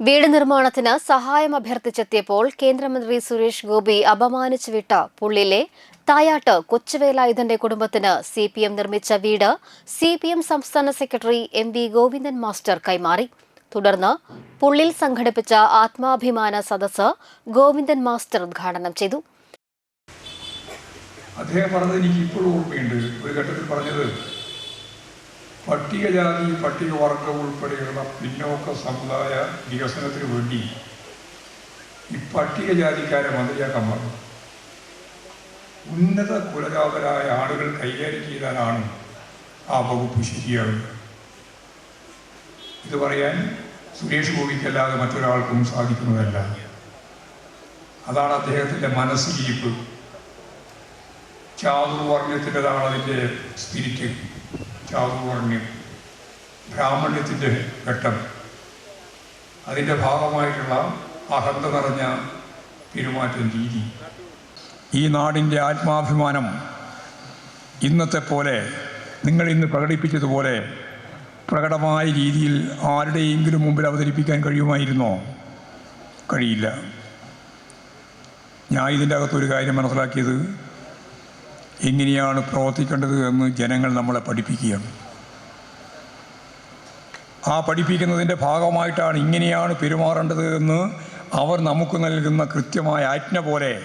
വീട് നിർമ്മാണത്തിന് സഹായം അഭ്യർത്ഥിച്ചെത്തിയപ്പോൾ കേന്ദ്രമന്ത്രി സുരേഷ് ഗോപി അപമാനിച്ചു വിട്ട പുള്ളിലെ തായാട്ട് കൊച്ചുവേലായുധന്റെ കുടുംബത്തിന് സി പി എം നിർമ്മിച്ച വീട് സി പി എം സംസ്ഥാന secretary M V Govindan master കൈമാറി. തുടർന്ന് പുള്ളിൽ സംഘടിപ്പിച്ച ആത്മാഭിമാന സദസ് ഗോവിന്ദൻ മാസ്റ്റർ ഉദ്ഘാടനം ചെയ്തു. അദ്ദേഹം പറഞ്ഞത് എനിക്ക് ഇപ്പോഴും ഓർമ്മയുണ്ട്. ഒരു ഘട്ടത്തിൽ പറഞ്ഞത് പട്ടികജാതി പട്ടികവർഗം ഉൾപ്പെടെയുള്ള പിന്നോക്ക സമുദായ വികസനത്തിന് വേണ്ടി ഈ പട്ടികജാതിക്കാരെ മന്ത്രിയാക്കാൻ പറഞ്ഞു. ഉന്നത കുലജാതരായ ആളുകൾ കൈകാര്യം ചെയ്താലാണ് ആ വകുപ്പ് ശരിയാകുക ഇത് പറയാൻ സുരേഷ് ഗോപിക്കല്ലാതെ മറ്റൊരാൾക്കും സാധിക്കുന്നതല്ല. അതാണ് അദ്ദേഹത്തിന്റെ മനസ്സിലിരിപ്പ്. ചാതുർവർഗത്തിന്റെതാണ് അതിന്റെ സ്പിരിറ്റ് ചാതുർവർണ്യം ബ്രാഹ്മണ്യത്തിന്റെ ഘട്ടം. അതിന്റെ ഭാഗമായിട്ടുള്ള അഹന്ത നിറഞ്ഞ പെരുമാറ്റം രീതി. ഈ നാടിന്റെ ആത്മാഭിമാനം ഇന്നത്തെ പോലെ നിങ്ങൾ ഇന്ന് പ്രകടിപ്പിച്ചതുപോലെ പ്രകടമായ രീതിയിൽ ആരുടെയെങ്കിലും മുമ്പിൽ അവതരിപ്പിക്കാൻ കഴിയുമായിരുന്നോ? കഴിയില്ല. ഞാൻ ഇതിന്റെ അകത്തൊരു കാര്യം മനസ്സിലാക്കിയത് എങ്ങനെയാണ് പ്രവർത്തിക്കേണ്ടത് എന്ന് ജനങ്ങൾ നമ്മളെ പഠിപ്പിക്കുകയാണ്. ആ പഠിപ്പിക്കുന്നതിന്റെ ഭാഗമായിട്ടാണ് ഇങ്ങനെയാണ് പെരുമാറേണ്ടത് എന്ന് അവർ നമുക്ക് നൽകുന്ന കൃത്യമായ ആജ്ഞ പോലെ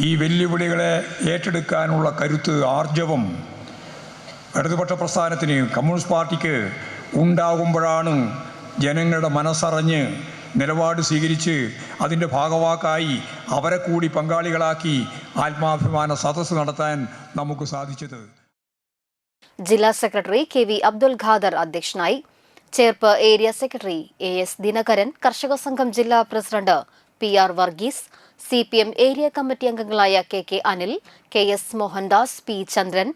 ഈ വെല്ലുവിളികളെ ഏറ്റെടുക്കാനുള്ള കരുത്ത് ആർജവം ഇടതുപക്ഷ പ്രസ്ഥാനത്തിന് കമ്മ്യൂണിസ്റ്റ് പാർട്ടിക്ക് ഉണ്ടാകുമ്പോഴാണ് ജനങ്ങളുടെ മനസ്സറിഞ്ഞ് നിലപാട് സ്വീകരിച്ച് അതിന്റെ ഭാഗവാക്കായി അവരെ കൂടി പങ്കാളികളാക്കി ആത്മാഭിമാന സദസ്സ് നടത്താൻ നമുക്ക് സാധിച്ചത്. ജില്ലാ secretary K V Abdul Khader അധ്യക്ഷനായി. Cherpu area secretary A S Dinakaran Karshaka Sangham ജില്ലാ president P R Varghese C P M area committee അംഗങ്ങളായ K K Anil K S Mohandas P Chandran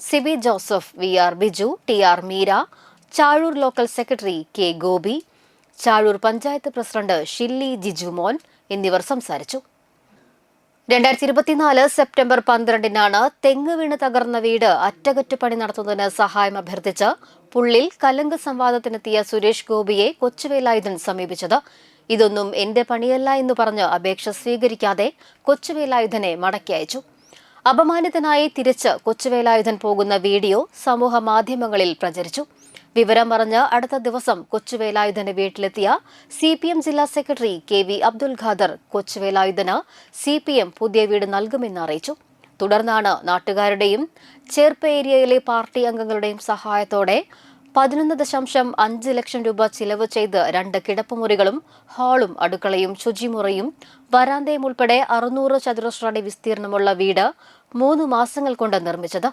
Siby Joseph V R Biju T R Meera Chazhur local secretary K Gopi Chazhur panchayat president Shilly Jijumon എന്നിവർ സംസാരിച്ചു. രണ്ടായിരത്തി ഇരുപത്തിനാല് September പന്ത്രണ്ടിനാണ് തെങ്ങ് വീണ് തകർന്ന വീട് അറ്റകുറ്റപ്പണി നടത്തുന്നതിന് സഹായം അഭ്യർത്ഥിച്ച് പുള്ളിൽ കലങ്ക് സംവാദത്തിനെത്തിയ സുരേഷ് ഗോപിയെ കൊച്ചുവേലായുധൻ സമീപിച്ചത്. ഇതൊന്നും എന്റെ പണിയല്ല എന്ന് പറഞ്ഞ് അപേക്ഷ സ്വീകരിക്കാതെ കൊച്ചുവേലായുധനെ മടക്കി അയച്ചു. അപമാനിതനായി തിരിച്ച് കൊച്ചുവേലായുധൻ പോകുന്ന വീഡിയോ സമൂഹ മാധ്യമങ്ങളിൽ പ്രചരിച്ചു. വിവരമറിഞ്ഞ് അടുത്ത ദിവസം കൊച്ചുവേലായുധന്റെ വീട്ടിലെത്തിയ സി പി എം ജില്ലാ secretary K V Abdul Khader കൊച്ചുവേലായുധന് C P M പുതിയ വീട് നൽകുമെന്ന് അറിയിച്ചു. തുടർന്നാണ് നാട്ടുകാരുടെയും ചേർപ്പ് ഏരിയയിലെ പാർട്ടി അംഗങ്ങളുടെയും സഹായത്തോടെ പതിനൊന്ന് ദശാംശം അഞ്ച് ലക്ഷം രൂപ ചിലവ് ചെയ്ത് രണ്ട് കിടപ്പുമുറികളും ഹാളും അടുക്കളയും ശുചിമുറിയും വരാന്തയും ഉൾപ്പെടെ അറുന്നൂറ് ചതുരശ്ര അടി വിസ്തീർണമുള്ള വീട് മൂന്ന് മാസങ്ങൾ കൊണ്ട് നിർമ്മിച്ചത്.